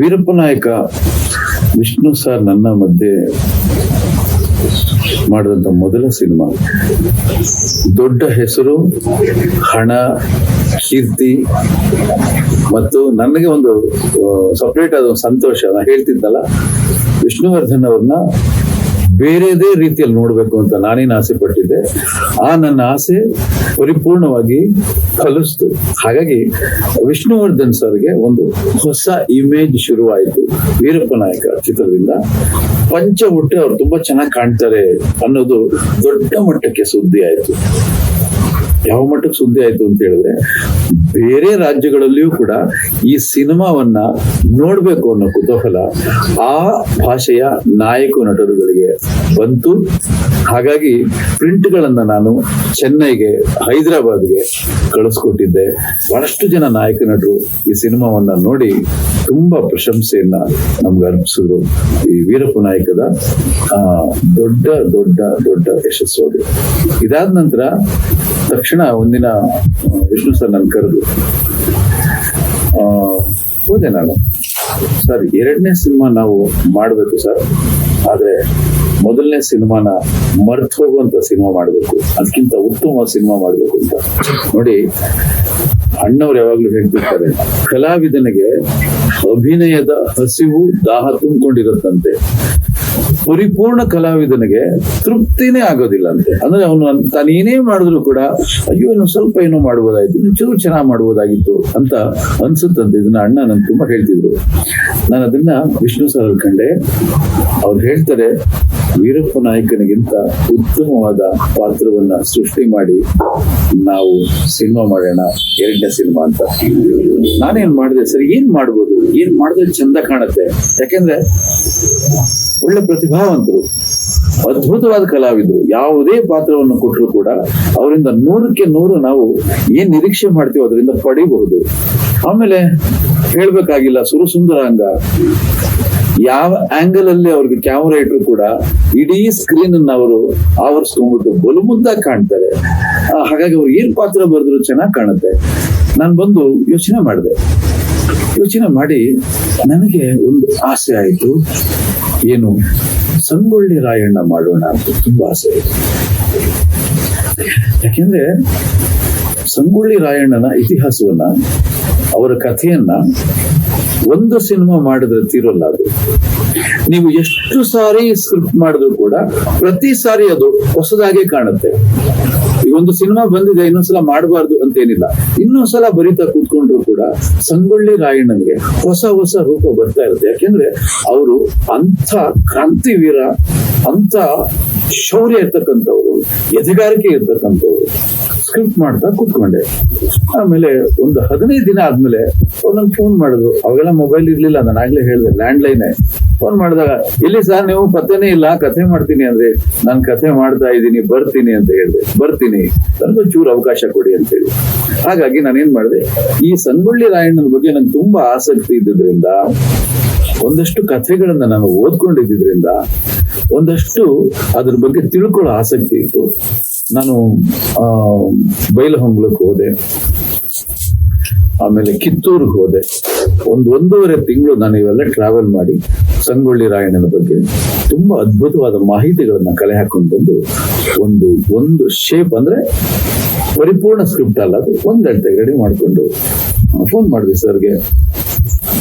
ವೀರಪ್ಪ ನಾಯಕ ವಿಷ್ಣು ಸರ್ ನನ್ನ ಮಧ್ಯೆ ಮಾಡಿದಂತ ಮೊದಲ ಸಿನಿಮಾ. ದೊಡ್ಡ ಹೆಸರು, ಹಣ, ಕೀರ್ತಿ ಮತ್ತು ನನಗೆ ಒಂದು ಸಪ್ರೇಟ್ ಆದ ಒಂದು ಸಂತೋಷ. ನಾನು ಹೇಳ್ತಿದ್ದಲ್ಲ, ವಿಷ್ಣುವರ್ಧನ್ ಅವ್ರನ್ನ ಬೇರೆದೇ ರೀತಿಯಲ್ಲಿ ನೋಡಬೇಕು ಅಂತ ನಾನೇನು ಆಸೆ ಪಟ್ಟಿದ್ದೆ. ಆ ನನ್ನ ಆಸೆ ಪರಿಪೂರ್ಣವಾಗಿ ಕಲಿಸ್ತು. ಹಾಗಾಗಿ ವಿಷ್ಣುವರ್ಧನ್ ಸರ್ಗೆ ಒಂದು ಹೊಸ ಇಮೇಜ್ ಶುರುವಾಯಿತು ವೀರಪ್ಪ ನಾಯಕ ಚಿತ್ರದಿಂದ. ಪಂಚ ಹುಟ್ಟೆ ಅವ್ರು ತುಂಬಾ ಚೆನ್ನಾಗಿ ಕಾಣ್ತಾರೆ ಅನ್ನೋದು ದೊಡ್ಡ ಮಟ್ಟಕ್ಕೆ ಸುದ್ದಿ ಆಯಿತು. ಯಾವ ಮಟ್ಟಕ್ಕೆ ಸುದ್ದಿ ಆಯ್ತು ಅಂತ ಹೇಳಿದ್ರೆ ಬೇರೆ ರಾಜ್ಯಗಳಲ್ಲಿಯೂ ಕೂಡ ಈ ಸಿನಿಮಾವನ್ನ ನೋಡ್ಬೇಕು ಅನ್ನೋ ಕುತೂಹಲ ಆ ಭಾಷೆಯ ನಾಯಕ ನಟರುಗಳಿಗೆ ಬಂತು. ಹಾಗಾಗಿ ಪ್ರಿಂಟ್ಗಳನ್ನ ನಾನು ಚೆನ್ನೈಗೆ, ಹೈದರಾಬಾದ್ಗೆ ಕಳಿಸ್ಕೊಟ್ಟಿದ್ದೆ. ಬಹಳಷ್ಟು ಜನ ನಾಯಕ ನಟರು ಈ ಸಿನಿಮಾವನ್ನ ನೋಡಿ ತುಂಬಾ ಪ್ರಶಂಸೆಯನ್ನ ನಮ್ಗೆ ಅರ್ಪಿಸಿದ್ರು ಈ ವೀರಪ್ಪ ನಾಯಕದ ದೊಡ್ಡ ದೊಡ್ಡ ದೊಡ್ಡ ಯಶಸ್ಸು ಇದಾದ ನಂತರ ತಕ್ಷಣ ಒಂದಿನ ವಿಷ್ಣು ಸರ್ ನನ್ ಕರೆದು ಹೋದೆ ನಾನು. ಸರ್, ಎರಡನೇ ಸಿನಿಮಾ ನಾವು ಮಾಡಬೇಕು ಸರ್. ಆದರೆ ಮೊದಲನೇ ಸಿನಿಮಾನ ಮರ್ತು ಹೋಗುವಂತ ಸಿನಿಮಾ ಮಾಡಬೇಕು. ಅದಕ್ಕಿಂತ ಉತ್ತಮ ಸಿನಿಮಾ ಮಾಡಬೇಕು ಅಂತ. ನೋಡಿ, ಅಣ್ಣವ್ರು ಯಾವಾಗ್ಲೂ ಹೇಳ್ತಿರ್ತಾರೆ, ಕಲಾವಿದನಿಗೆ ಅಭಿನಯದ ಹಸಿವು, ದಾಹ ತುಂಬಿಕೊಂಡಿರುತ್ತಂತೆ. ಪರಿಪೂರ್ಣ ಕಲಾವಿದನಿಗೆ ತೃಪ್ತಿನೇ ಆಗೋದಿಲ್ಲ ಅಂತೆ ಅಂದ್ರೆ ಅವನು ತಾನೇನೇ ಏನೇ ಮಾಡಿದ್ರು ಕೂಡ, ಅಯ್ಯೋ, ಇನ್ನು ಸ್ವಲ್ಪ ಏನೋ ಮಾಡ್ಬೋದಾಯ್ತು, ಇನ್ನು ಚೂರು ಚೆನ್ನಾಗಿ ಮಾಡ್ಬೋದಾಗಿತ್ತು ಅಂತ ಅನ್ಸುತ್ತಂತೆ. ಇದನ್ನ ಅಣ್ಣ ನನ್ ತುಂಬಾ ಹೇಳ್ತಿದ್ರು. ನಾನು ಅದನ್ನ ವಿಷ್ಣು ಸರ್ ಕಂಡೆ. ಅವ್ರು ಹೇಳ್ತಾರೆ, ವೀರಪ್ಪ ನಾಯಕನಿಗಿಂತ ಉತ್ತಮವಾದ ಪಾತ್ರವನ್ನ ಸೃಷ್ಟಿ ಮಾಡಿ ನಾವು ಸಿನಿಮಾ ಮಾಡೋಣ, ಎರಡನೇ ಸಿನಿಮಾ ಅಂತ. ನಾನೇನ್ ಮಾಡಿದೆ? ಸರ್, ಏನ್ ಮಾಡ್ಬೋದು? ಏನ್ ಮಾಡಿದ್ರೆ ಚಂದ ಕಾಣುತ್ತೆ? ಯಾಕೆಂದ್ರೆ ಒಳ್ಳೆ ಪ್ರತಿಭಾವಂತರು, ಅದ್ಭುತವಾದ ಕಲಾವಿದರು, ಯಾವುದೇ ಪಾತ್ರವನ್ನು ಕೊಟ್ಟರು ಕೂಡ ಅವರಿಂದ ನೂರಕ್ಕೆ ನೂರು ನಾವು ಏನ್ ನಿರೀಕ್ಷೆ ಮಾಡ್ತೀವೋ ಅದರಿಂದ ಪಡಿಬಹುದು. ಆಮೇಲೆ ಹೇಳ್ಬೇಕಾಗಿಲ್ಲ ಸುರಸುಂದರಾಂಗ ಯಾವ ಆಂಗಲ್ ಅಲ್ಲಿ ಅವ್ರಿಗೆ ಕ್ಯಾಮರಾ ಇಟ್ಟರು ಕೂಡ ಇಡೀ ಸ್ಕ್ರೀನ್ ಅನ್ನ ಅವರು ಆವರಿಸ್ಕೊಂಡ್ಬಿಟ್ಟು ಬಲು ಮುದ್ದಾಗಿ ಕಾಣ್ತಾರೆ ಹಾಗಾಗಿ ಅವ್ರು ಏನ್ ಪಾತ್ರ ಬರೆದ್ರು ಚೆನ್ನಾಗಿ ಕಾಣುತ್ತೆ. ನಾನು ಬಂದು ಯೋಚನೆ ಮಾಡಿದೆ. ಯೋಚನೆ ಮಾಡಿ ನನಗೆ ಒಂದು ಆಸೆ ಆಯಿತು. ಏನು ಸಂಗೊಳ್ಳಿ ರಾಯಣ್ಣ ಮಾಡೋಣ ಅಂತ ತುಂಬಾ ಆಸೆ ಇದೆ. ಯಾಕೆಂದ್ರೆ ಸಂಗೊಳ್ಳಿ ರಾಯಣ್ಣನ ಇತಿಹಾಸವನ್ನ, ಅವರ ಕಥೆಯನ್ನ ಒಂದು ಸಿನಿಮಾ ಮಾಡಿದ್ರೆ ತೀರಲ್ಲ ಅದು. ನೀವು ಎಷ್ಟು ಸಾರಿ ಸ್ಕ್ರಿಪ್ಟ್ ಮಾಡಿದ್ರು ಕೂಡ ಪ್ರತಿ ಸಾರಿ ಅದು ಹೊಸದಾಗೆ ಕಾಣುತ್ತೆ. ಒಂದು ಸಿನಿಮಾ ಬಂದಿದೆ, ಇನ್ನೊಂದ್ಸಲ ಮಾಡಬಾರ್ದು ಅಂತ ಏನಿಲ್ಲ ಇನ್ನೊಂದ್ಸಲ ಬರಿತಾ ಕೂತ್ಕೊಂಡ್ರು ಕೂಡ ಸಂಗೊಳ್ಳಿ ರಾಯಣ್ಣನಿಗೆ ಹೊಸ ಹೊಸ ರೂಪ ಬರ್ತಾ ಇರುತ್ತೆ. ಯಾಕೆಂದ್ರೆ ಅವರು ಅಂಥ ಕ್ರಾಂತಿವೀರ ಅಂತ ಶೌರ್ಯ ಇರ್ತಕ್ಕಂಥವ್ರು, ಎದೆಗಾರಿಕೆ ಇರ್ತಕ್ಕಂಥವ್ರು. ಸ್ಕ್ರಿಪ್ಟ್ ಮಾಡ್ತಾ ಕೂತ್ಕೊಂಡೆ. ಆಮೇಲೆ ಒಂದು ಹದಿನೈದು ದಿನ ಆದ್ಮೇಲೆ ಅವ್ರು ನಂಗೆ ಫೋನ್ ಮಾಡಿದ್ರು. ಅವಾಗೆಲ್ಲ ಮೊಬೈಲ್ ಇರ್ಲಿಲ್ಲ, ನಾನು ಆಗ್ಲೇ ಹೇಳಿದೆ ಲ್ಯಾಂಡ್ ಲೈನೇ ಫೋನ್ ಮಾಡಿದಾಗ, ಇಲ್ಲಿ ಸರ್, ನೀವು ಪತ್ತೆನೇ ಇಲ್ಲ, ಕಥೆ ಮಾಡ್ತೀನಿ ಅಂದ್ರೆ ನಾನು ಕಥೆ ಮಾಡ್ತಾ ಇದ್ದೀನಿ, ಬರ್ತೀನಿ ಅಂತ ಹೇಳಿದೆ. ಬರ್ತೀನಿ. ನನಗೆ ಚೂರು ಅವಕಾಶ ಕೊಡಿ ಅಂತ ಹೇಳಿ. ಹಾಗಾಗಿ ನಾನೇನ್ ಮಾಡಿದೆ, ಈ ಸಂಗೊಳ್ಳಿ ರಾಯಣ್ಣನ ಬಗ್ಗೆ ನಂಗೆ ತುಂಬಾ ಆಸಕ್ತಿ ಇದ್ದಿದ್ರಿಂದ, ಒಂದಷ್ಟು ಕಥೆಗಳನ್ನ ನಾನು ಓದ್ಕೊಂಡಿದ್ದಿದ್ರಿಂದ, ಒಂದಷ್ಟು ಅದ್ರ ಬಗ್ಗೆ ತಿಳ್ಕೊಳ್ಳೋ ಆಸಕ್ತಿ ಇತ್ತು. ನಾನು, ಆ ಬೈಲಹೊಂಗ್ಲಕ್ಕೆ ಹೋದೆ. ಆಮೇಲೆ ಕಿತ್ತೂರಿಗೆ ಹೋದೆ. ಒಂದು ಒಂದೂವರೆ ತಿಂಗಳು ನಾನು ಇವೆಲ್ಲ ಟ್ರಾವೆಲ್ ಮಾಡಿ ಸಂಗೊಳ್ಳಿ ರಾಯಣ್ಣನ ಬಗ್ಗೆ ತುಂಬಾ ಅದ್ಭುತವಾದ ಮಾಹಿತಿಗಳನ್ನ ಕಲೆ ಹಾಕೊಂಡು ಬಂದು ಒಂದು ಒಂದು ಶೇಪ್ ಅಂದ್ರೆ ಪರಿಪೂರ್ಣ ಸ್ಕ್ರಿಪ್ಟ್ ಅಲ್ಲ ಅದು. ಒಂದ್ ಅಳತೆಗೆ ರೆಡಿ ಮಾಡಿಕೊಂಡು ಫೋನ್ ಮಾಡಿದ್ವಿ ಸರ್ಗೆ.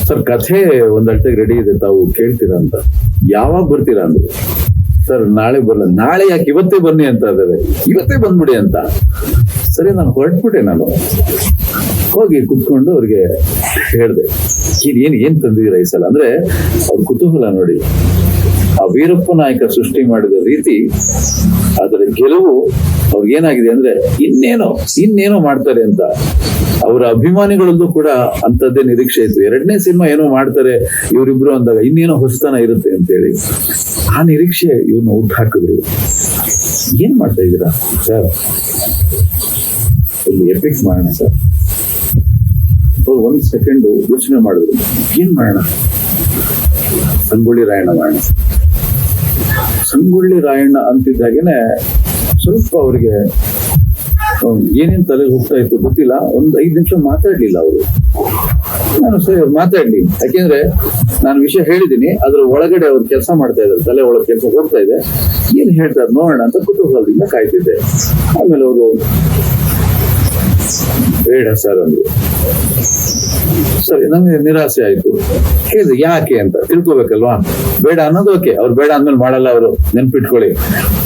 ಸರ್, ಕಥೆ ಒಂದ್ ರೆಡಿ ಇದೆ, ತಾವು ಕೇಳ್ತೀರಾ ಅಂತ. ಯಾವಾಗ ಬರ್ತೀರಾ? ಅಂದ್ರು. ಸರ್, ನಾಳೆ ಬರಲ್ಲ ನಾಳೆ ಯಾಕೆ? ಇವತ್ತೇ ಬನ್ನಿ ಅಂತ ಇದ್ದಾರೆ. ಇವತ್ತೇ ಬಂದ್ಬಿಡಿ ಅಂತ. ಸರಿ, ನಾನು ಹೊರಟ್ಬಿಟ್ಟೆ ನಾನು. ಹೋಗಿ ಕುತ್ಕೊಂಡು ಅವ್ರಿಗೆ ಹೇಳ್ದೆ. ಇಲ್ಲಿ ಏನ್ ಏನ್ ತಂದಿದ್ದೀರಾ ಈ ಸಲ? ಅಂದ್ರೆ ಅವ್ರ ಕುತೂಹಲ ನೋಡಿ. ಆ ವೀರಪ್ಪ ನಾಯಕ ಸೃಷ್ಟಿ ಮಾಡಿದ ರೀತಿ, ಅದರ ಗೆಲುವು ಅವ್ರಿಗೆ ಏನಾಗಿದೆ ಅಂದ್ರೆ ಇನ್ನೇನೋ ಇನ್ನೇನೋ ಮಾಡ್ತಾರೆ ಅಂತ. ಅವರ ಅಭಿಮಾನಿಗಳಲ್ಲೂ ಕೂಡ ಅಂತದ್ದೇ ನಿರೀಕ್ಷೆ ಇತ್ತು. ಎರಡನೇ ಸಿನಿಮಾ ಏನೋ ಮಾಡ್ತಾರೆ, ಇವರಿಬ್ರು ಅಂದಾಗ ಇನ್ನೇನೋ ಹೊಸತನ ಇರುತ್ತೆ ಅಂತೇಳಿ. ಆ ನಿರೀಕ್ಷೆ ಇವ್ರನ್ನ ಹುಟ್ಟು ಹಾಕಿದ್ರು. ಏನ್ ಮಾಡ್ತಾ ಇದ್ದೀರಾ, ಸರ್? ಎಪಿಕ್ ಮಾಡೋಣ, ಸರ್. ಅವ್ರು ಒಂದ್ ಸೆಕೆಂಡ್ ಯೋಚನೆ ಮಾಡಿದ್ರು. ಏನ್ ಮಾಡೋಣ? ಸಂಗೊಳ್ಳಿ ರಾಯಣ್ಣ ಮಾಡೋಣ. ಸಂಗೊಳ್ಳಿ ರಾಯಣ್ಣ ಅಂತಿದ್ದಾಗೇನೆ ಸ್ವಲ್ಪ ಅವರಿಗೆ ಏನೇನ್ ತಲೆಗೆ ಹೋಗ್ತಾ ಇತ್ತು ಗೊತ್ತಿಲ್ಲ. ಒಂದ್ ಐದ್ ನಿಮಿಷ ಮಾತಾಡ್ಲಿಲ್ಲ ಅವರು. ನಾನು ಸರಿ, ಅವ್ರು ಮಾತಾಡ್ಲಿ. ಯಾಕೆಂದ್ರೆ ನಾನು ವಿಷಯ ಹೇಳಿದ್ದೀನಿ, ಅದ್ರ ಒಳಗಡೆ ಅವ್ರು ಕೆಲಸ ಮಾಡ್ತಾ ಇದ್ದಾರೆ, ತಲೆ ಒಳಗೆ ಕೆಲಸ ಹೋಗ್ತಾ ಇದೆ. ಏನ್ ಹೇಳ್ತಾರೆ, ನೋಡೋಣ ಅಂತ ಕುತೂಹಲದಿಂದ ಕಾಯ್ತಿದ್ದೆ. ಆಮೇಲೆ ಅವರು ಬೇಡ ಸರ್ ಅಂದ್ರು. ಸರಿ ನಂಗೆ ನಿರಾಸೆ ಆಯ್ತು. ಹೇಳಿದೆ ಯಾಕೆ ಅಂತ ತಿಳ್ಕೊಬೇಕಲ್ವಾ? ಬೇಡ ಅನ್ನೋದು ಓಕೆ ಅವ್ರು ಬೇಡ ಅಂದ್ಮೇಲೆ ಮಾಡಲ್ಲ ಅವರು. ನೆನ್ಪಿಟ್ಕೊಳ್ಳಿ.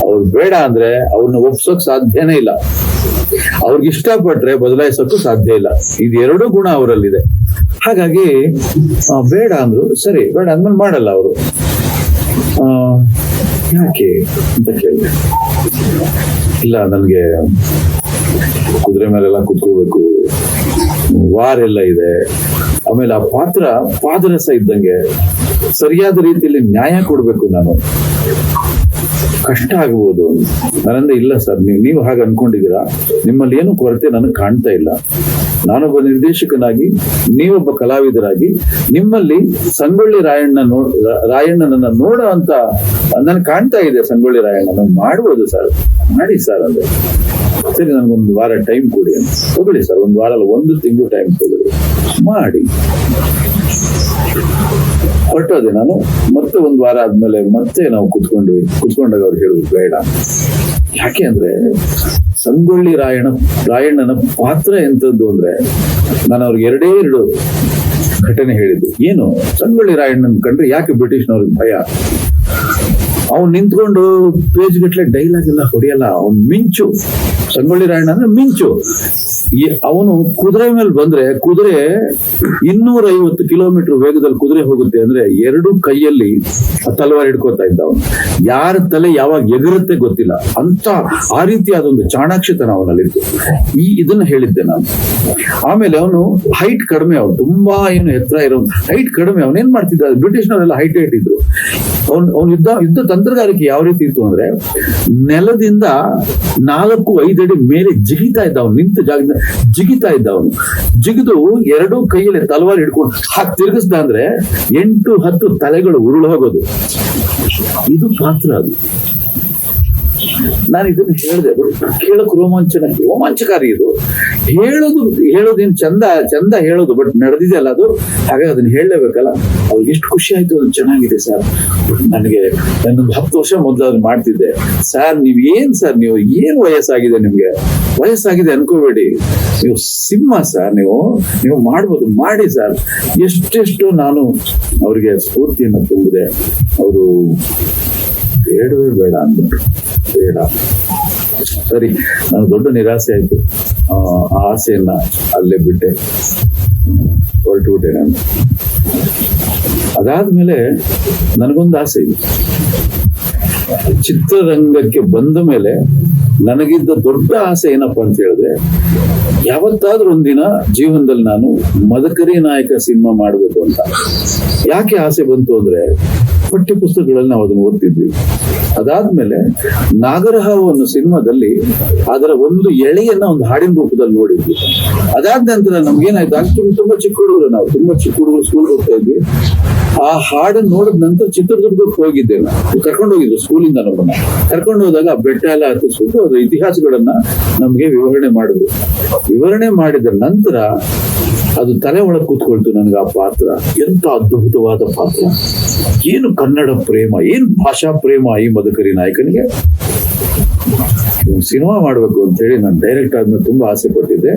ಅವ್ರು ಬೇಡ ಅಂದ್ರೆ ಅವ್ರನ್ನ ಒಪ್ಸೋಕ್ ಸಾಧ್ಯನೇ ಇಲ್ಲ. ಅವ್ರಿಗೆ ಇಷ್ಟಪಟ್ರೆ ಬದಲಾಯಿಸೋಕ್ಕೂ ಸಾಧ್ಯ ಇಲ್ಲ. ಇದೆರಡೂ ಗುಣ ಅವರಲ್ಲಿದೆ. ಹಾಗಾಗಿ ಬೇಡ ಅಂದ್ರು. ಸರಿ, ಬೇಡ ಅಂದ್ಮೇಲೆ ಮಾಡಲ್ಲ ಅವರು. ಯಾಕೆ ಅಂತ ಕೇಳಿದೆ. ಇಲ್ಲ, ನನಗೆ ಕುದುರೆ ಮೇಲೆಲ್ಲ ಕುತ್ಕೋಬೇಕು. ವಾರ್ ಎಲ್ಲ ಇದೆ. ಆಮೇಲೆ ಆ ಪಾತ್ರ ಪಾದರಸ ಇದ್ದಂಗೆ ಸರಿಯಾದ ರೀತಿಯಲ್ಲಿ ನ್ಯಾಯ ಕೊಡ್ಬೇಕು ನಾನು. ಕಷ್ಟ ಆಗ್ಬೋದು. ನನ್ನಿಂದ ಇಲ್ಲ ಸರ್, ನೀವು ನೀವು ಹಾಗೆ ಅನ್ಕೊಂಡಿದ್ದೀರಾ? ನಿಮ್ಮಲ್ಲಿ ಏನು ಕೊರತೆ ನನಗೆ ಕಾಣ್ತಾ ಇಲ್ಲ. ನಾನೊಬ್ಬ ನಿರ್ದೇಶಕನಾಗಿ, ನೀವೊಬ್ಬ ಕಲಾವಿದರಾಗಿ, ನಿಮ್ಮಲ್ಲಿ ಸಂಗೊಳ್ಳಿ ರಾಯಣ್ಣ ನೋ ರಾಯಣ್ಣನನ್ನ ನೋಡೋ ಅಂತ ನನ್ಗೆ ಕಾಣ್ತಾ ಇದೆ, ಸಂಗೊಳ್ಳಿ ರಾಯಣ್ಣ. ಮಾಡ್ಬೋದು ಸರ್. ಮಾಡಿ ಸರ್ ಅಂದ್ರೆ ಸರಿ ನನಗೊಂದು ವಾರ ಟೈಮ್ ಕೊಡಿ ಅಂತ. ತಗೊಳ್ಳಿ ಸರ್ ಒಂದು ವಾರ ಒಂದು ತಿಂಗಳು ಟೈಮ್ ತಗೊಳ್ಳಿ. ಮಾಡಿ. ಹೊರಟೋದೆ ನಾನು, ಮತ್ತೆ ಒಂದು ವಾರ ಆದ್ಮೇಲೆ ಮತ್ತೆ ನಾವು ಕುತ್ಕೊಂಡ್ವಿ ಕುತ್ಕೊಂಡಾಗ ಅವ್ರು ಹೇಳಿದ್ರು ಬೇಡ. ಯಾಕೆ ಅಂದ್ರೆ, ಸಂಗೊಳ್ಳಿ ರಾಯಣ ರಾಯಣ್ಣನ ಪಾತ್ರ ಎಂತದ್ದು ಅಂದ್ರೆ, ನಾನು ಅವ್ರಿಗೆ ಎರಡೇ ಎರಡು ಘಟನೆ ಹೇಳಿದ್ದು. ಏನು? ಸಂಗೊಳ್ಳಿ ರಾಯಣ್ಣನ ಕಂಡ್ರೆ ಯಾಕೆ ಬ್ರಿಟಿಷ್ನವ್ರಿಗೆ ಭಯ? ಅವ್ನು ನಿಂತ್ಕೊಂಡು ಪೇಜ್ ಗಟ್ಲೆ ಡೈಲಾಗ್ ಎಲ್ಲ ಹೊಡೆಯಲ್ಲ, ಅವ್ನು ಮಿಂಚು. ಸಂಗೊಳ್ಳಿ ರಾಯಣ್ಣ ಅಂದ್ರೆ ಮಿಂಚು. ಅವನು ಕುದುರೆ ಮೇಲೆ ಬಂದ್ರೆ ಕುದುರೆ ಇನ್ನೂರ ಐವತ್ತು ಕಿಲೋಮೀಟರ್ ವೇಗದಲ್ಲಿ ಕುದುರೆ ಹೋಗುತ್ತೆ ಅಂದ್ರೆ ಎರಡು ಕೈಯಲ್ಲಿ ತಲವಾರ್ ಹಿಡ್ಕೋತಾ ಇದ್ದ ಅವನು ಯಾರ ತಲೆ ಯಾವಾಗ ಎಗರುತ್ತೆ ಗೊತ್ತಿಲ್ಲ. ಅಂತ ಆ ರೀತಿಯಾದ ಚಾಣಾಕ್ಷತನ ಅವನಲ್ಲಿತ್ತು. ಈ ಇದನ್ನ ಹೇಳಿದ್ದೆ ನಾನು. ಆಮೇಲೆ ಅವನು ಹೈಟ್ ಕಡಿಮೆ ಅವನು. ತುಂಬಾ ಏನು ಎತ್ತರ ಇರೋ ಹೈಟ್ ಕಡಿಮೆ ಅವನು. ಏನ್ ಮಾಡ್ತಿದ್ದ? ಬ್ರಿಟಿಷ್ನವರೆಲ್ಲ ಹೈಟ್ ಹೈಟ್ ಇದ್ರು. ಅವ್ನು ಅವ್ನು ಯುದ್ಧ ಯುದ್ಧ ತಂತ್ರಗಾರಿಕೆ ಯಾವ ರೀತಿ ಇತ್ತು ಅಂದ್ರೆ ನೆಲದಿಂದ ನಾಲ್ಕು ಐದಡಿ ಮೇಲೆ ಜಿಗಿತಾ ಇದ್ದ ಅವನು. ನಿಂತ ಜಾಗದಿಂದ ಜಿಗಿತಾ ಇದ್ದ ಅವನು ಜಿಗಿದು ಎರಡೂ ಕೈಯಲ್ಲಿ ತಲವಾರು ಹಿಡ್ಕೊಂಡು ಹಾಕಿ ತಿರುಗಿಸ್ದ ಅಂದ್ರೆ ಎಂಟು ಹತ್ತು ತಲೆಗಳು ಉರುಳು ಹೋಗೋದು. ಇದು ಪಾತ್ರ ಅದು. ನಾನು ಇದನ್ನು ಹೇಳಿದೆ, ಕೇಳಕ್ ರೋಮಾಂಚನ, ರೋಮಾಂಚಕಾರಿ ಇದು. ಹೇಳೋದು ಹೇಳೋದೇನು ಚಂದ ಚಂದ ಹೇಳೋದು ಬಟ್ ನಡೆದಿದೆಯಲ್ಲ ಅದು. ಹಾಗಾಗಿ ಅದನ್ನ ಹೇಳಲೇಬೇಕಲ್ಲ. ಅವ್ರಿಗೆ ಎಷ್ಟು ಖುಷಿ ಆಯ್ತು, ಅದು ಚೆನ್ನಾಗಿದೆ ಸರ್. ನನಗೆ ನಾನೊಂದು ಹತ್ತು ವರ್ಷ ಮೊದಲು ಅದನ್ನ ಮಾಡ್ತಿದ್ದೆ. ಸರ್, ನೀವು ಏನ್ ಸರ್, ನೀವು ಏನ್ ವಯಸ್ಸಾಗಿದೆ ನಿಮ್ಗೆ? ವಯಸ್ಸಾಗಿದೆ ಅನ್ಕೋಬೇಡಿ. ನೀವು ಸಿಂಹ ಸರ್, ನೀವು ನೀವು ಮಾಡ್ಬೋದು, ಮಾಡಿ ಸರ್. ಎಷ್ಟೆಷ್ಟು ನಾನು ಅವರಿಗೆ ಸ್ಫೂರ್ತಿಯನ್ನು ತುಂಬಿದೆ. ಅವರು ಬೇಡವೇ ಬೇಡ ಅಂದ್ಬಿಟ್ಟು ಬೇಡ. ಸರಿ ನನಗೆ ದೊಡ್ಡ ನಿರಾಸೆ ಆಯ್ತು. ಆ ಆ ಆಸೆಯನ್ನ ಅಲ್ಲೇ ಬಿಟ್ಟೆ. ಹೊರಟು ಬಿಟ್ಟೆ ನಾನು. ಅದಾದ್ಮೇಲೆ ನನಗೊಂದು ಆಸೆ ಇದೆ. ಚಿತ್ರರಂಗಕ್ಕೆ ಬಂದ ಮೇಲೆ ನನಗಿದ್ದ ದೊಡ್ಡ ಆಸೆ ಏನಪ್ಪಾ ಅಂತ ಹೇಳಿದ್ರೆ, ಯಾವತ್ತಾದ್ರೂ ಒಂದಿನ ಜೀವನದಲ್ಲಿ ನಾನು ಮದಕರಿ ನಾಯಕ ಸಿನಿಮಾ ಮಾಡಬೇಕು ಅಂತ. ಯಾಕೆ ಆಸೆ ಬಂತು ಅಂದ್ರೆ ಪಠ್ಯ ಪುಸ್ತಕಗಳಲ್ಲಿ ನಾವು ಅದನ್ನು ಓದ್ತಿದ್ವಿ. ಅದಾದ್ಮೇಲೆ ನಾಗರಹಾವು ಸಿನಿಮಾದಲ್ಲಿ ಅದರ ಒಂದು ಎಳೆಯನ್ನ ಒಂದು ಹಾಡಿನ ರೂಪದಲ್ಲಿ ನೋಡಿದ್ವಿ. ಅದಾದ ನಂತರ ನಮ್ಗೇನಾಯ್ತು ಆಗ ತುಂಬ ತುಂಬಾ ಚಿಕ್ಕ ಹುಡುಗರು ನಾವು, ತುಂಬಾ ಚಿಕ್ಕ ಹುಡುಗರು ಸ್ಕೂಲ್ ಹೋಗ್ತಾ ಇದ್ವಿ. ಆ ಹಾಡನ್ನು ನೋಡಿದ ನಂತರ ಚಿತ್ರದುರ್ಗಕ್ಕೆ ಹೋಗಿದ್ದೆ ನಾವು. ಕರ್ಕೊಂಡು ಹೋಗಿದ್ವಿ ಸ್ಕೂಲಿಂದ ನಮ್ಮನ್ನ ಕರ್ಕೊಂಡು ಹೋದಾಗ ಆ ಬೆಟ್ಟ ಎಲ್ಲ ಹತ್ತಿಸ್ಬಿಟ್ಟು ಅದ್ರ ಇತಿಹಾಸಗಳನ್ನ ನಮ್ಗೆ ವಿವರಣೆ ಮಾಡಿದ್ರು. ವಿವರಣೆ ಮಾಡಿದ ನಂತರ ಅದು ತಲೆ ಒಳಗೆ ಕೂತ್ಕೊಳ್ತು ನನಗೆ ಆ ಪಾತ್ರ. ಎಂತ ಅದ್ಭುತವಾದ ಪಾತ್ರ. ಏನು ಕನ್ನಡ ಪ್ರೇಮ, ಏನು ಭಾಷಾ ಪ್ರೇಮ ಈ ಮದಕರಿ ನಾಯಕನಿಗೆ? ಸಿನಿಮಾ ಮಾಡಬೇಕು ಅಂತೇಳಿ ನಾನು ಡೈರೆಕ್ಟ್ ಆದ್ಮೇಲೆ ತುಂಬಾ ಆಸೆ ಪಟ್ಟಿದ್ದೆ.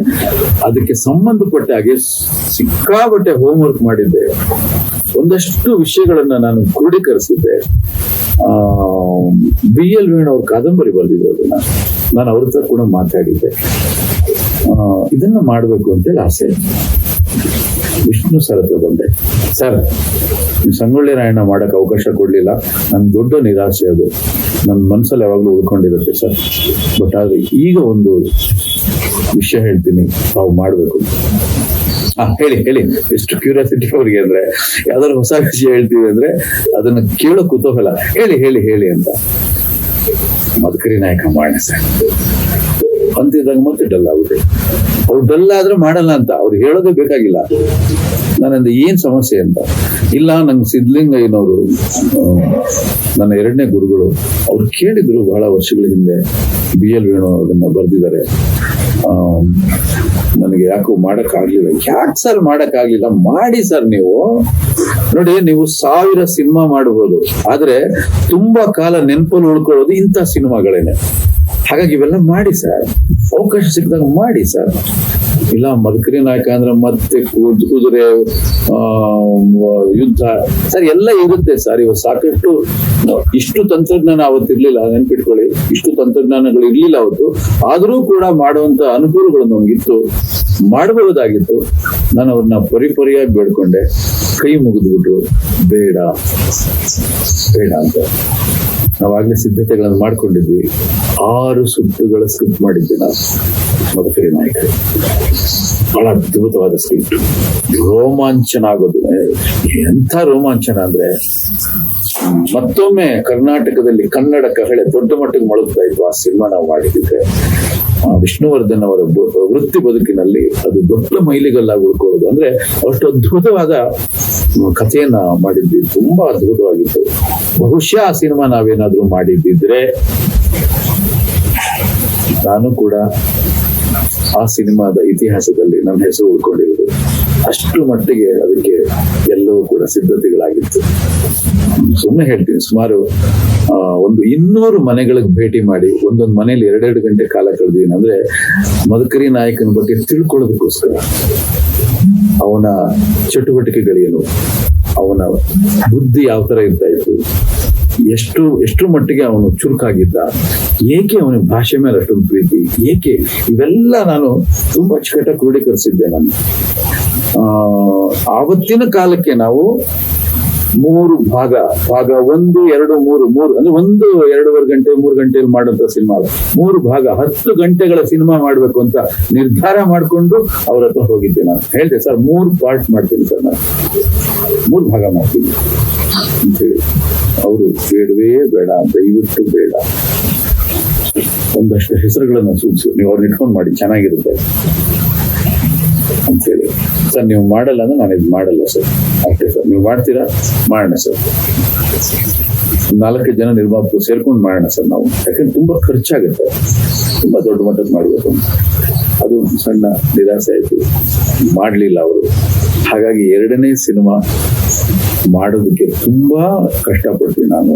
ಅದಕ್ಕೆ ಸಂಬಂಧಪಟ್ಟ ಹಾಗೆ ಸಿಕ್ಕಾಬಟ್ಟೆ ಹೋಮ್ವರ್ಕ್ ಮಾಡಿದ್ದೆ. ಒಂದಷ್ಟು ವಿಷಯಗಳನ್ನ ನಾನು ಕ್ರೋಢೀಕರಿಸಿದ್ದೆ ಬಿ ಎಲ್ ವೇಣು ಅವ್ರ ಕಾದಂಬರಿ ಬರೆದಿದ್ರು ಅದನ್ನ. ನಾನು ಅವ್ರ ಹತ್ರ ಕೂಡ ಮಾತಾಡಿದ್ದೆ. ಇದನ್ನ ಮಾಡಬೇಕು ಅಂತೇಳಿ ಆಸೆ. ವಿಷ್ಣು ಸರ್ ಬಂದೆ. ಸರ್, ನೀವು ಸಂಗೊಳ್ಳಿ ರಾಯಣ್ಣ ಮಾಡೋಕೆ ಅವಕಾಶ ಕೊಡಲಿಲ್ಲ. ನನ್ನ ದೊಡ್ಡ ನಿರಾಸೆ ಅದು. ನನ್ನ ಮನಸ್ಸಲ್ಲಿ ಯಾವಾಗಲೂ ಉಳ್ಕೊಂಡಿರುತ್ತೆ ಸರ್. ಬಟ್ ಆದರೆ ಈಗ ಒಂದು ವಿಷಯ ಹೇಳ್ತೀನಿ. ತಾವು ಮಾಡಬೇಕು. ಹೇಳಿ ಹೇಳಿ. ಎಷ್ಟು ಕ್ಯೂರಿಯಾಸಿಟಿ ಅವ್ರಿಗೆ ಅಂದ್ರೆ, ಯಾವ್ದಾದ್ರು ಹೊಸ ವಿಷಯ ಹೇಳ್ತೀವಿ ಅಂದ್ರೆ, ಅದನ್ನ ಕೇಳೋ ಕುತೂಹಲ ಹೇಳಿ ಹೇಳಿ ಹೇಳಿ ಅಂತ. ಮಧುಕರಿ ನಾಯಕ ಮಾಡಿ ಸರ್. ಅಂತಿದ್ದಾಗ ಮತ್ತೆ ಡಲ್ ಆಗುತ್ತೆ. ಅವ್ರು ಡಲ್ ಆದ್ರೆ ಮಾಡಲ್ಲ ಅಂತ, ಅವ್ರು ಹೇಳೋದೇ ಬೇಕಾಗಿಲ್ಲ. ನಾನಂದ, ಏನ್ ಸಮಸ್ಯೆ ಅಂತ? ಇಲ್ಲ, ನಂಗೆ ಸಿದ್ಲಿಂಗ ಏನೋರು ನನ್ನ ಎರಡನೇ ಗುರುಗಳು, ಅವ್ರು ಕೇಳಿದ್ರು ಬಹಳ ವರ್ಷಗಳ ಹಿಂದೆ, ಬಿ ಎಲ್ ವೇಣು ಅದನ್ನ ಬರೆದಿದ್ದಾರೆ. ನನಗೆ ಯಾಕೋ ಮಾಡಕ್ ಆಗ್ಲಿಲ್ಲ ಯಾಕೆ ಸರ್ ಮಾಡಕ್ ಆಗ್ಲಿಲ್ಲ ಮಾಡಿ ಸರ್ ನೀವು. ನೋಡಿ, ನೀವು ಸಾವಿರ ಸಿನಿಮಾ ಮಾಡಬಹುದು ಆದ್ರೆ, ತುಂಬಾ ಕಾಲ ನೆನಪಲ್ಲಿ ಉಳ್ಕೊಳ್ಳೋದು ಇಂಥ ಸಿನಿಮಾಗಳೇನೆ. ಹಾಗಾಗಿ ಇವೆಲ್ಲ ಮಾಡಿ ಸರ್. ಅವಕಾಶ ಸಿಕ್ಕಿದಾಗ ಮಾಡಿ ಸರ್. ಇಲ್ಲ, ಮದಕರಿ ನಾಯಕ ಅಂದ್ರೆ ಮತ್ತೆ ಕುದು ಕುದುರೆ ಯುದ್ಧ. ಸರ್, ಎಲ್ಲ ಇರುತ್ತೆ ಸರ್. ಇವಾಗ ಸಾಕಷ್ಟು, ಇಷ್ಟು ತಂತ್ರಜ್ಞಾನ ಅವತ್ತಿರ್ಲಿಲ್ಲ ನೆನ್ಪಿಟ್ಕೊಳ್ಳಿ. ಇಷ್ಟು ತಂತ್ರಜ್ಞಾನಗಳು ಇರ್ಲಿಲ್ಲ ಅವತ್ತು. ಆದರೂ ಕೂಡ ಮಾಡುವಂತ ಅನುಕೂಲಗಳು ನಮಗಿತ್ತು. ಮಾಡಬಹುದಾಗಿತ್ತು ನಾನು ಅವ್ರನ್ನ ಪರಿಪರಿಯಾಗಿ ಬೇಡ್ಕೊಂಡೆ. ಕೈ ಮುಗಿದ್ಬಿಟ್ರು. ಬೇಡ. ಬೇಡ ಅಂತ. ನಾವಾಗ್ಲೇ ಸಿದ್ಧತೆಗಳನ್ನು ಮಾಡ್ಕೊಂಡಿದ್ವಿ. ಆರು ಸುತ್ತುಗಳ ಸ್ಕ್ರಿಪ್ಟ್ ಮಾಡಿದ್ದೆ ನಾವು ಮದಕರಿ ನಾಯಕರು. ಬಹಳ ಅದ್ಭುತವಾದ ಸ್ಕ್ರಿಪ್ಟ್ ರೋಮಾಂಚನ ಆಗೋದು ಎಂಥ ರೋಮಾಂಚನ ಅಂದ್ರೆ, ಮತ್ತೊಮ್ಮೆ ಕರ್ನಾಟಕದಲ್ಲಿ ಕನ್ನಡ ಕಹಳೆ ದೊಡ್ಡ ಮಟ್ಟಿಗೆ ಮೊಳಗ್ತಾ ಇತ್ತು. ಆ ಸಿನಿಮಾ ನಾವು ಮಾಡಿದ್ರೆ ವಿಷ್ಣುವರ್ಧನ್ ಅವರ ವೃತ್ತಿ ಬದುಕಿನಲ್ಲಿ ಅದು ದೊಡ್ಡ ಮೈಲಿಗಲ್ಲಾಗಿ ಉಳ್ಕೊಳ್ಳೋದು. ಅಂದ್ರೆ ಅಷ್ಟು ಅದ್ಭುತವಾದ ಕಥೆಯನ್ನ ಮಾಡಿದ್ವಿ. ತುಂಬಾ ಅದ್ಭುತವಾಗಿತ್ತು. ಬಹುಶಃ ಆ ಸಿನಿಮಾ ನಾವೇನಾದ್ರೂ ಮಾಡಿದ್ದಿದ್ರೆ ನಾನು ಕೂಡ ಆ ಸಿನಿಮಾದ ಇತಿಹಾಸದಲ್ಲಿ ನನ್ನ ಹೆಸರು ಉಳ್ಕೊಂಡಿರೋದು ಅಷ್ಟು ಮಟ್ಟಿಗೆ ಅದಕ್ಕೆ ಎಲ್ಲವೂ ಕೂಡ ಸಿದ್ಧತೆಗಳಾಗಿತ್ತು. ಸುಮ್ಮನೆ ಹೇಳ್ತೀನಿ, ಸುಮಾರು ಒಂದು ಇನ್ನೂರು ಮನೆಗಳಿಗೆ ಭೇಟಿ ಮಾಡಿ, ಒಂದೊಂದು ಮನೆಯಲ್ಲಿ ಎರಡೆರಡು ಗಂಟೆ ಕಾಲ ಕಳೆದೀನಿ ಅಂದ್ರೆ ಮದಕರಿ ನಾಯಕನ ಬಗ್ಗೆ ತಿಳ್ಕೊಳ್ಳೋದಕ್ಕೋಸ್ಕರ ಅವನ ಚಟುವಟಿಕೆಗಳೇನು, ಅವನ ಬುದ್ಧಿ ಯಾವ ತರ ಇರ್ತಾ ಇತ್ತು ಎಷ್ಟು ಎಷ್ಟು ಮಟ್ಟಿಗೆ ಅವನು ಚುರುಕಾಗಿದ್ದ? ಏಕೆ ಅವನಿಗೆ ಭಾಷೆ ಮೇಲೆ ಅಷ್ಟೊಂದು ಪ್ರೀತಿ? ಏಕೆ? ಇವೆಲ್ಲ ನಾನು ತುಂಬಾ ಅಚ್ಚುಕಟ್ಟ ಕ್ರೋಢೀಕರಿಸಿದ್ದೆ ನಾನು. ಆವತ್ತಿನ ಕಾಲಕ್ಕೆ ನಾವು ಮೂರು ಭಾಗ ಭಾಗ ಒಂದು, ಎರಡು, ಮೂರು ಮೂರು, ಅಂದ್ರೆ ಒಂದು ಎರಡೂವರೆ ಗಂಟೆ, ಮೂರು ಗಂಟೆಯಲ್ಲಿ ಮಾಡುವಂತ ಸಿನಿಮಾ. ಮೂರು ಭಾಗ, ಹತ್ತು ಗಂಟೆಗಳ ಸಿನಿಮಾ ಮಾಡ್ಬೇಕು ಅಂತ ನಿರ್ಧಾರ ಮಾಡಿಕೊಂಡು ಅವ್ರ ಹತ್ರ ಹೋಗಿದ್ದೆ ನಾನು. ಹೇಳ್ದೆ, ಸರ್, ಮೂರು ಪಾರ್ಟ್ ಮಾಡ್ತೀನಿ ಸರ್ ನಾನು. ಮೂರು ಭಾಗ ಮಾಡ್ತೀನಿ ಅಂತ ಹೇಳಿ. ಅವರು, ಬೇಡವೇ ಬೇಡ, ದಯವಿಟ್ಟು ಬೇಡ. ಒಂದಷ್ಟು ಹೆಸರುಗಳನ್ನ ಸೂಚಿಸು. ನೀವು ಅವ್ರನ್ನ ಇಟ್ಕೊಂಡು ಮಾಡಿ, ಚೆನ್ನಾಗಿರುತ್ತೆ. ಅಂತೇಳಿ ಸರ್, ನೀವು ಮಾಡಲ್ಲ ಅಂದ್ರೆ ನಾನು ಇದು ಮಾಡಲ್ಲ ಸರ್. ಓಕೆ ಸರ್, ನೀವು ಮಾಡ್ತೀರಾ? ಮಾಡೋಣ ಸರ್. ನಾಲ್ಕು ಜನ ನಿರ್ಮಾಪಕರು ಸೇರ್ಕೊಂಡು ಮಾಡೋಣ ಸರ್ ನಾವು. ಯಾಕಂದ್ರೆ ತುಂಬಾ ಖರ್ಚಾಗುತ್ತೆ. ತುಂಬಾ ದೊಡ್ಡ ಮಟ್ಟದ ಮಾಡಬೇಕು ಅಂತ. ಅದು ಸಣ್ಣ ನಿರಾಸೆ ಆಯ್ತು. ಮಾಡಲಿಲ್ಲ ಅವರು. ಹಾಗಾಗಿ ಎರಡನೇ ಸಿನಿಮಾ ಮಾಡೋದಕ್ಕೆ ತುಂಬಾ ಕಷ್ಟಪಟ್ವಿ ನಾನು.